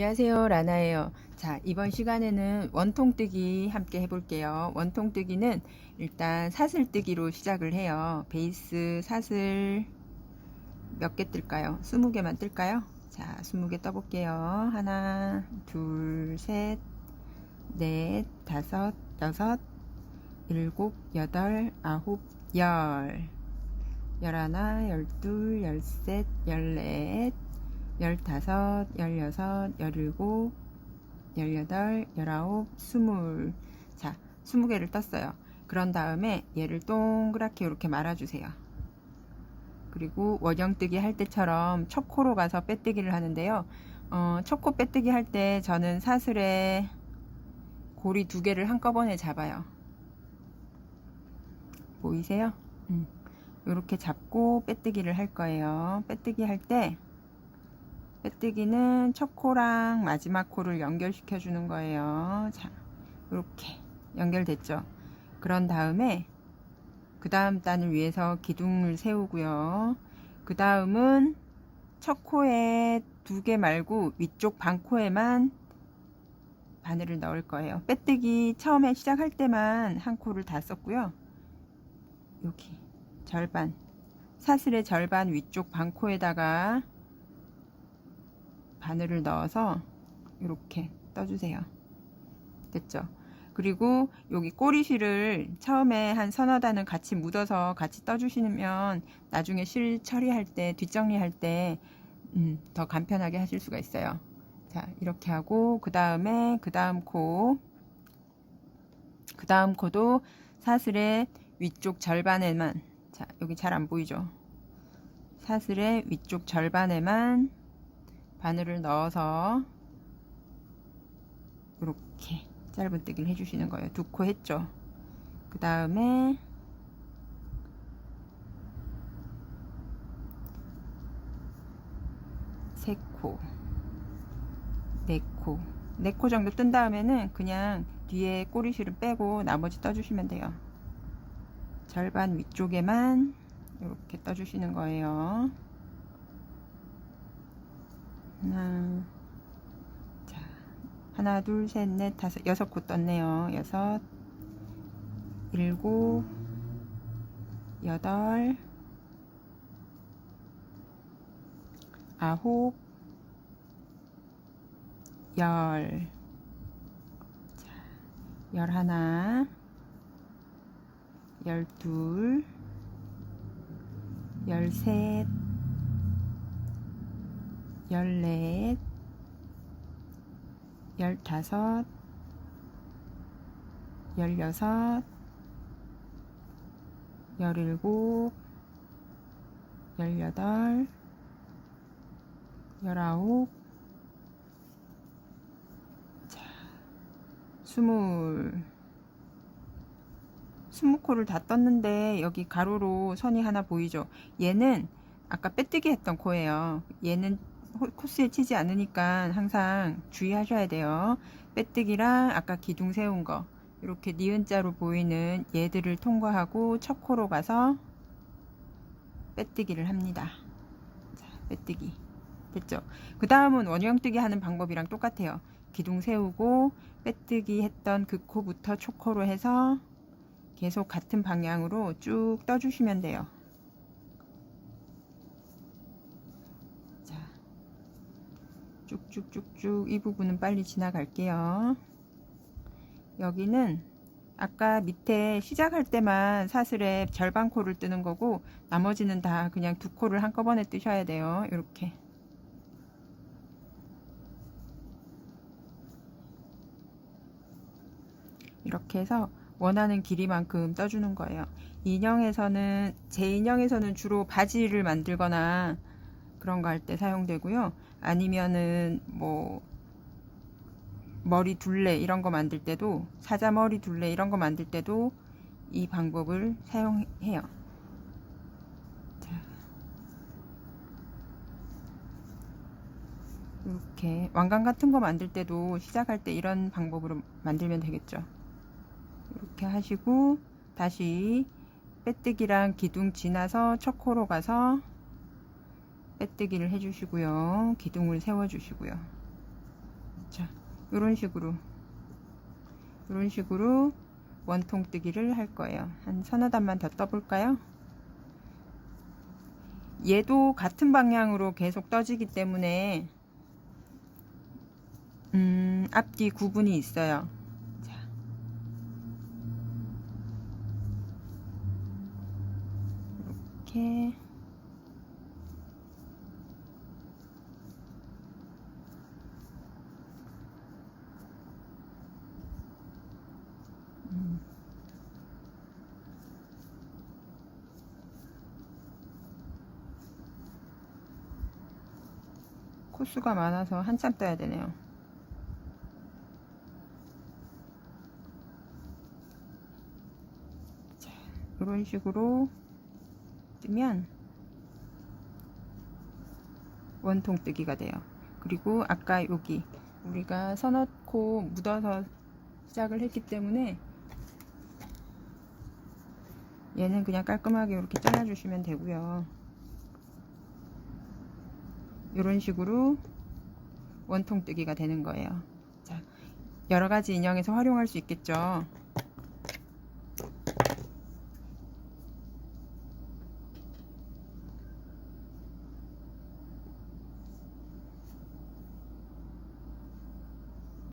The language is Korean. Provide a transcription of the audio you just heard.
안녕하세요 라나예요. 자 이번 시간에는 원통뜨기 함께 해볼게요. 원통뜨기는 일단 사슬뜨기로 시작을 해요. 베이스 사슬 몇 개 뜰까요? 20개만 뜰까요? 자 20개 떠볼게요. 하나 둘셋넷 다섯 여섯 일곱 여덟 아홉 열. 열하나 열둘 열셋 열넷 열다섯, 열여섯, 열일곱, 열여덟, 열아홉, 스물. 자, 스무 개를 떴어요. 그런 다음에 얘를 동그랗게 이렇게 말아주세요. 그리고 원형뜨기 할 때처럼 첫 코로 가서 빼뜨기를 하는데요. 어, 첫코 빼뜨기 할 때 저는 사슬에 고리 두 개를 한꺼번에 잡아요. 보이세요? 음. 이렇게 잡고 빼뜨기를 할 거예요. 빼뜨기 할 때 빼뜨기는 첫 코랑 마지막 코를 연결시켜 주는 거예요. 자, 이렇게 연결됐죠. 그런 다음에 그 다음 단을 위해서 기둥을 세우고요. 그 다음은 첫 코에 두 개 말고 위쪽 반 코에만 바늘을 넣을 거예요. 빼뜨기 처음에 시작할 때만 한 코를 다 썼고요. 여기 절반 사슬의 절반 위쪽 반 코에다가 바늘을 넣어서 이렇게 떠주세요. 됐죠? 그리고 여기 꼬리실을 처음에 한 서너 단은 같이 묻어서 같이 떠주시면 나중에 실 처리할 때 뒷정리할 때더 음, 간편하게 하실 수가 있어요. 자 이렇게 하고 그 다음에 그 다음 코 그 다음 코도 사슬의 위쪽 절반에만 자 여기 잘 안 보이죠? 사슬의 위쪽 절반에만 바늘을 넣어서 이렇게 짧은뜨기를 해주시는 거예요. 두 코 했죠. 그 다음에 세 코, 네 코, 네 코 정도 뜬 다음에는 그냥 뒤에 꼬리실을 빼고 나머지 떠주시면 돼요. 절반 위쪽에만 이렇게 떠주시는 거예요. 하나, 자, 하나, 둘, 셋, 넷, 다섯, 여섯 코 떴네요. 여섯, 일곱, 여덟, 아홉, 열, 자, 열하나, 열둘, 열셋, 열넷, 열다섯, 열여섯, 열일곱, 열여덟, 열아홉, 자, 스물, 스무 코를 다 떴는데 여기 가로로 선이 하나 보이죠? 얘는 아까 빼뜨기 했던 코예요. 얘는 코스에 치지 않으니까 항상 주의하셔야 돼요. 빼뜨기랑 아까 기둥 세운 거 이렇게 니은자로 보이는 얘들을 통과하고 첫 코로 가서 빼뜨기를 합니다. 자, 빼뜨기. 됐죠? 그 다음은 원형뜨기 하는 방법이랑 똑같아요. 기둥 세우고 빼뜨기 했던 그 코부터 초코로 해서 계속 같은 방향으로 쭉 떠주시면 돼요. 쭉쭉쭉쭉 이 부분은 빨리 지나갈게요. 여기는 아까 밑에 시작할 때만 사슬에 절반 코를 뜨는 거고 나머지는 다 그냥 두 코를 한꺼번에 뜨셔야 돼요. 이렇게 이렇게 해서 원하는 길이만큼 떠주는 거예요. 인형에서는 제 인형에서는 주로 바지를 만들거나 그런 거 할 때 사용되고요. 아니면은 뭐 머리 둘레 이런 거 만들 때도 사자 머리 둘레 이런 거 만들 때도 이 방법을 사용해요. 자, 이렇게 왕관 같은 거 만들 때도 시작할 때 이런 방법으로 만들면 되겠죠. 이렇게 하시고 다시 빼뜨기랑 기둥 지나서 첫 코로 가서 빼뜨기를 해주시고요. 기둥을 세워주시고요. 자, 이런 식으로 이런 식으로 원통 뜨기를 할 거예요. 한 서너 단만 더 떠볼까요? 얘도 같은 방향으로 계속 떠지기 때문에 음, 앞뒤 구분이 있어요. 자. 이렇게 코수가 많아서 한참 떠야 되네요. 자, 이런 식으로 뜨면 원통 뜨기가 돼요. 그리고 아까 여기 우리가 서넣고 묻어서 시작을 했기 때문에 얘는 그냥 깔끔하게 이렇게 잘라주시면 되고요. 이런 식으로 원통뜨기가 되는 거예요. 자, 여러 가지 인형에서 활용할 수 있겠죠.